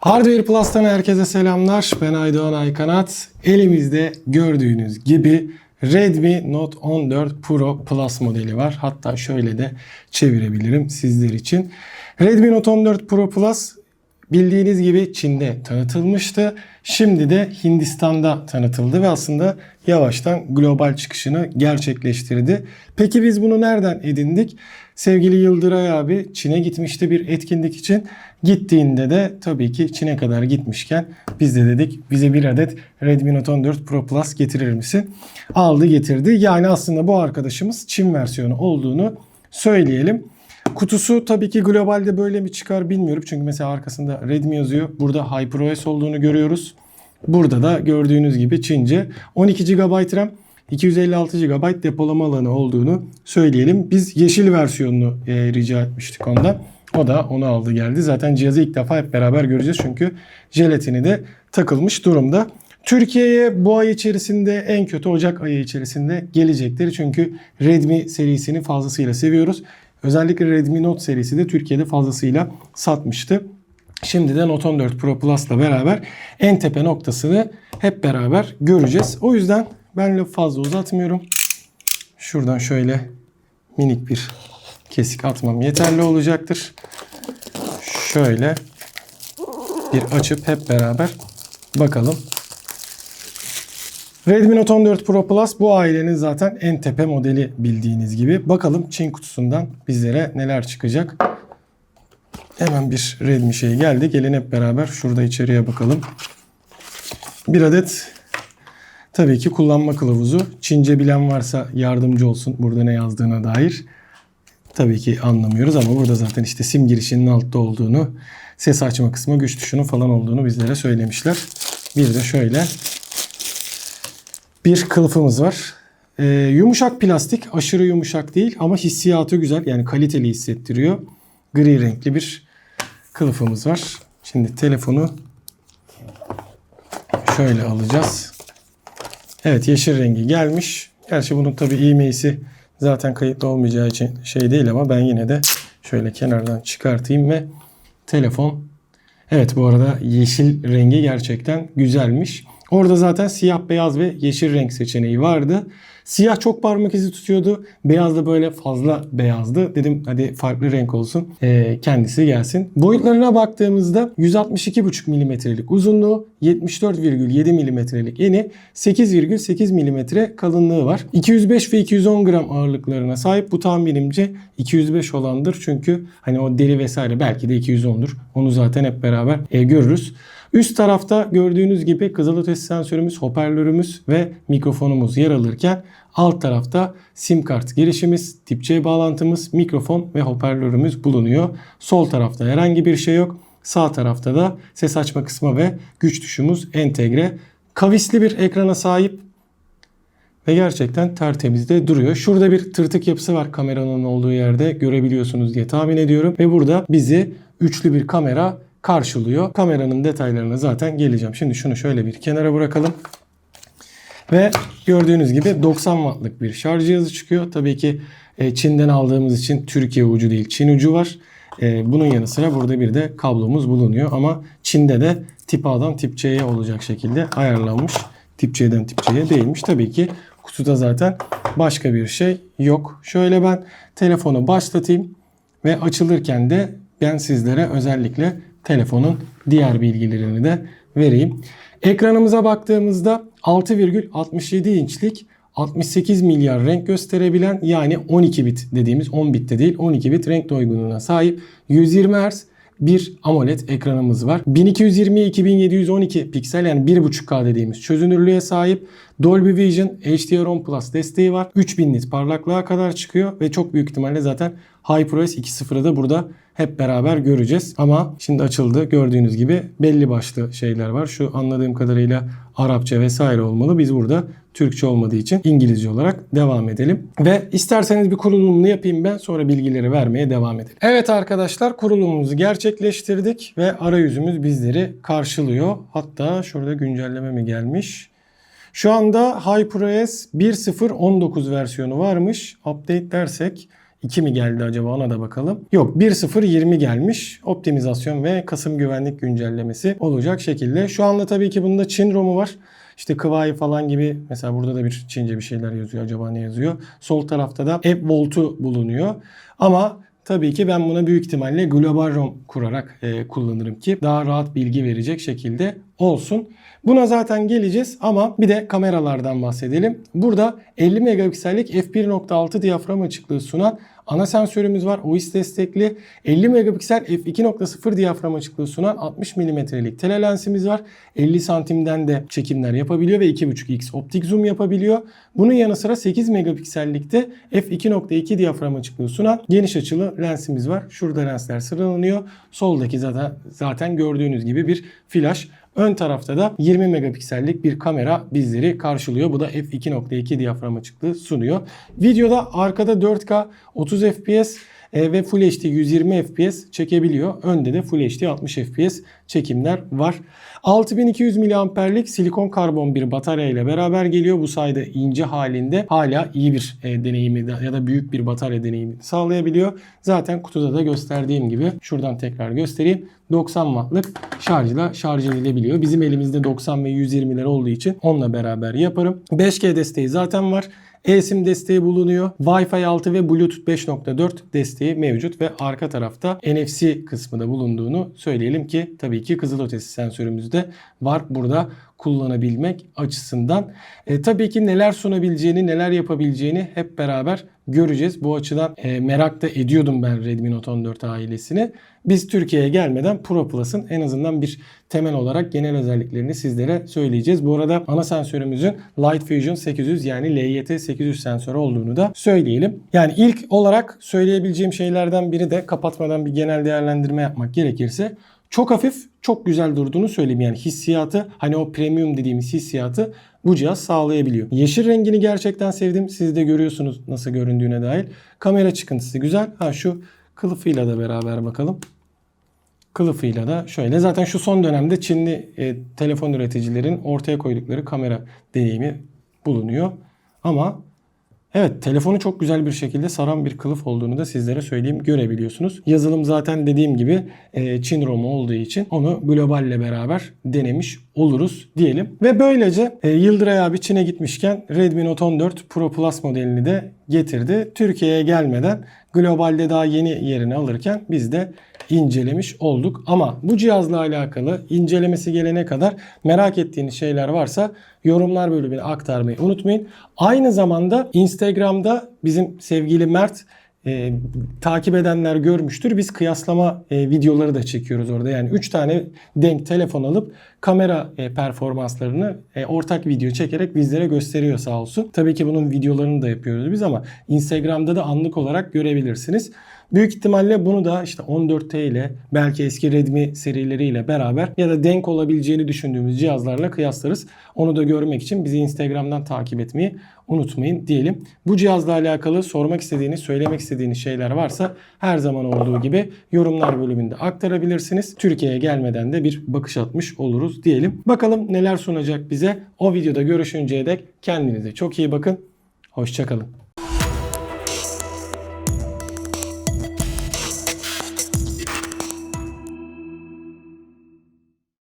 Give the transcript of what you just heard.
Hardware Plus'tan herkese selamlar. Ben Aydoğan Aykanat. Elimizde gördüğünüz gibi Redmi Note 14 Pro Plus modeli var. Hatta şöyle de çevirebilirim sizler için. Redmi Note 14 Pro Plus bildiğiniz gibi Çin'de tanıtılmıştı. Şimdi de Hindistan'da tanıtıldı ve aslında yavaştan global çıkışını gerçekleştirdi. Peki biz bunu nereden edindik? Sevgili Yıldıray abi Çin'e gitmişti bir etkinlik için. Gittiğinde de tabii ki Çin'e kadar gitmişken biz de dedik bize bir adet Redmi Note 14 Pro Plus getirir misin? Aldı getirdi. Yani aslında bu arkadaşımız Çin versiyonu olduğunu söyleyelim. Kutusu tabii ki globalde böyle mi çıkar bilmiyorum. Çünkü mesela arkasında Redmi yazıyor. Burada HyperOS olduğunu görüyoruz. Burada da gördüğünüz gibi Çince 12 GB RAM 256 GB depolama alanı olduğunu söyleyelim. Biz yeşil versiyonunu e, rica etmiştik ondan. O da onu aldı geldi. Zaten cihazı ilk defa hep beraber göreceğiz. Çünkü jelatini de takılmış durumda. Türkiye'ye bu ay içerisinde en kötü Ocak ayı içerisinde gelecektir. Çünkü Redmi serisini fazlasıyla seviyoruz. Özellikle Redmi Note serisi de Türkiye'de fazlasıyla satmıştı. Şimdi de Note 14 Pro Plus'la beraber en tepe noktasını hep beraber göreceğiz. O yüzden ben lafı fazla uzatmıyorum. Şuradan şöyle minik bir kesik atmam yeterli olacaktır. Şöyle bir açıp hep beraber bakalım. Redmi Note 14 Pro Plus bu ailenin zaten en tepe modeli bildiğiniz gibi. Bakalım Çin kutusundan bizlere neler çıkacak. Hemen bir Redmi şey geldi. Gelin hep beraber şurada içeriye bakalım. Bir adet tabii ki kullanma kılavuzu. Çince bilen varsa yardımcı olsun burada ne yazdığına dair. Tabii ki anlamıyoruz ama burada zaten işte sim girişinin altta olduğunu, ses açma kısmı, güç tuşunun falan olduğunu bizlere söylemişler. Bir de şöyle bir kılıfımız var. Ee, yumuşak plastik, aşırı yumuşak değil ama hissiyatı güzel. Yani kaliteli hissettiriyor. Gri renkli bir kılıfımız var. Şimdi telefonu şöyle alacağız. Evet yeşil rengi gelmiş. Gerçi bunun tabi e-mail'si zaten kayıtlı olmayacağı için şey değil ama ben yine de şöyle kenardan çıkartayım ve telefon Evet bu arada yeşil rengi gerçekten güzelmiş. Orada zaten siyah, beyaz ve yeşil renk seçeneği vardı. Siyah çok parmak izi tutuyordu. Beyaz da böyle fazla beyazdı. Dedim hadi farklı renk olsun. Ee, kendisi gelsin. Boyutlarına baktığımızda 162,5 milimetrelik uzunluğu, 74,7 milimetrelik eni, 8,8 milimetre kalınlığı var. 205 ve 210 gram ağırlıklarına sahip. Bu tahminimce 205 olandır. Çünkü hani o deri vesaire belki de 210'dur. Onu zaten hep beraber e, görürüz. Üst tarafta gördüğünüz gibi kızılötesi sensörümüz, hoparlörümüz ve mikrofonumuz yer alırken alt tarafta sim kart girişimiz, tip C bağlantımız, mikrofon ve hoparlörümüz bulunuyor. Sol tarafta herhangi bir şey yok. Sağ tarafta da ses açma kısmı ve güç tuşumuz entegre. Kavisli bir ekrana sahip ve gerçekten tertemiz de duruyor. Şurada bir tırtık yapısı var kameranın olduğu yerde görebiliyorsunuz diye tahmin ediyorum. Ve burada bizi üçlü bir kamera karşılıyor. Kameranın detaylarına zaten geleceğim. Şimdi şunu şöyle bir kenara bırakalım. Ve gördüğünüz gibi 90 wattlık bir şarj cihazı çıkıyor. Tabii ki e, Çin'den aldığımız için Türkiye ucu değil Çin ucu var. E, Bunun yanı sıra burada bir de kablomuz bulunuyor. Ama Çin'de de tip A'dan tip C'ye olacak şekilde ayarlanmış. Tip C'den tip C'ye değilmiş. Tabii ki kutuda zaten başka bir şey yok. Şöyle ben telefonu başlatayım ve açılırken de ben sizlere özellikle telefonun diğer bilgilerini de vereyim. Ekranımıza baktığımızda 6,67 inçlik 68 milyar renk gösterebilen yani 12 bit dediğimiz 10 bit de değil 12 bit renk doygunluğuna sahip 120 Hz bir AMOLED ekranımız var. 1220-2712 piksel yani 1.5K dediğimiz çözünürlüğe sahip. Dolby Vision HDR10 Plus desteği var. 3000 nit parlaklığa kadar çıkıyor ve çok büyük ihtimalle zaten HyperOS 2.0'ı da burada hep beraber göreceğiz. Ama şimdi açıldı. Gördüğünüz gibi belli başlı şeyler var. Şu anladığım kadarıyla Arapça vesaire olmalı. Biz burada Türkçe olmadığı için İngilizce olarak devam edelim. Ve isterseniz bir kurulumunu yapayım ben sonra bilgileri vermeye devam edelim. Evet arkadaşlar kurulumumuzu gerçekleştirdik ve arayüzümüz bizleri karşılıyor. Hatta şurada güncelleme mi gelmiş? Şu anda HyperOS 1.0.19 versiyonu varmış. Update dersek 2 mi geldi acaba ona da bakalım. Yok 1.0.20 gelmiş. Optimizasyon ve Kasım güvenlik güncellemesi olacak şekilde. Şu anda tabii ki bunda Çin ROM'u var. İşte Kıvay falan gibi mesela burada da bir Çince bir şeyler yazıyor. Acaba ne yazıyor? Sol tarafta da App Vault'u bulunuyor. Ama Tabii ki ben buna büyük ihtimalle global ROM kurarak e, kullanırım ki daha rahat bilgi verecek şekilde olsun. Buna zaten geleceğiz ama bir de kameralardan bahsedelim. Burada 50 megapiksellik f1.6 diyafram açıklığı sunan ana sensörümüz var. OIS destekli. 50 megapiksel f2.0 diyafram açıklığı sunan 60 mm'lik telelensimiz var. 50 santimden de çekimler yapabiliyor ve 2.5x optik zoom yapabiliyor. Bunun yanı sıra 8 megapiksellikte f2.2 diyafram açıklığı sunan geniş açılı lensimiz var. Şurada lensler sıralanıyor. Soldaki zaten zaten gördüğünüz gibi bir flash. Ön tarafta da 20 megapiksellik bir kamera bizleri karşılıyor. Bu da f2.2 diyafram açıklığı sunuyor. Videoda arkada 4K 30 FPS e, ve Full HD 120 FPS çekebiliyor. Önde de Full HD 60 FPS çekimler var. 6200 miliamperlik silikon karbon bir batarya ile beraber geliyor. Bu sayede ince halinde hala iyi bir e, deneyimi ya da büyük bir batarya deneyimi sağlayabiliyor. Zaten kutuda da gösterdiğim gibi şuradan tekrar göstereyim. 90 wattlık şarjla şarj edilebiliyor. Bizim elimizde 90 ve 120'ler olduğu için onunla beraber yaparım. 5G desteği zaten var. eSIM desteği bulunuyor. Wi-Fi 6 ve Bluetooth 5.4 desteği mevcut ve arka tarafta NFC kısmı da bulunduğunu söyleyelim ki tabii ki kızılötesi sensörümüz de var burada kullanabilmek açısından. E, tabii ki neler sunabileceğini, neler yapabileceğini hep beraber göreceğiz. Bu açıdan e, merak da ediyordum ben Redmi Note 14 ailesini. Biz Türkiye'ye gelmeden Pro Plus'ın en azından bir temel olarak genel özelliklerini sizlere söyleyeceğiz. Bu arada ana sensörümüzün Light Fusion 800 yani LYT 800 sensörü olduğunu da söyleyelim. Yani ilk olarak söyleyebileceğim şeylerden biri de kapatmadan bir genel değerlendirme yapmak gerekirse çok hafif, çok güzel durduğunu söyleyeyim. Yani hissiyatı, hani o premium dediğimiz hissiyatı bu cihaz sağlayabiliyor. Yeşil rengini gerçekten sevdim. Siz de görüyorsunuz nasıl göründüğüne dair. Kamera çıkıntısı güzel. Ha şu kılıfıyla da beraber bakalım. Kılıfıyla da şöyle. Zaten şu son dönemde Çinli e, telefon üreticilerin ortaya koydukları kamera deneyimi bulunuyor. Ama Evet telefonu çok güzel bir şekilde saran bir kılıf olduğunu da sizlere söyleyeyim görebiliyorsunuz. Yazılım zaten dediğim gibi e, Çin ROM'u olduğu için onu globalle beraber denemiş oluruz diyelim. Ve böylece e, Yıldıray abi Çin'e gitmişken Redmi Note 14 Pro Plus modelini de getirdi. Türkiye'ye gelmeden globalde daha yeni yerini alırken biz de incelemiş olduk. Ama bu cihazla alakalı incelemesi gelene kadar merak ettiğiniz şeyler varsa yorumlar bölümüne aktarmayı unutmayın. Aynı zamanda Instagram'da bizim sevgili Mert e, takip edenler görmüştür. Biz kıyaslama e, videoları da çekiyoruz orada. Yani 3 tane denk telefon alıp kamera e, performanslarını e, ortak video çekerek bizlere gösteriyor sağ olsun. Tabii ki bunun videolarını da yapıyoruz biz ama Instagram'da da anlık olarak görebilirsiniz. Büyük ihtimalle bunu da işte 14T ile belki eski Redmi serileriyle beraber ya da denk olabileceğini düşündüğümüz cihazlarla kıyaslarız. Onu da görmek için bizi Instagram'dan takip etmeyi unutmayın diyelim. Bu cihazla alakalı sormak istediğiniz, söylemek istediğiniz şeyler varsa her zaman olduğu gibi yorumlar bölümünde aktarabilirsiniz. Türkiye'ye gelmeden de bir bakış atmış oluruz diyelim. Bakalım neler sunacak bize. O videoda görüşünceye dek kendinize çok iyi bakın. Hoşçakalın.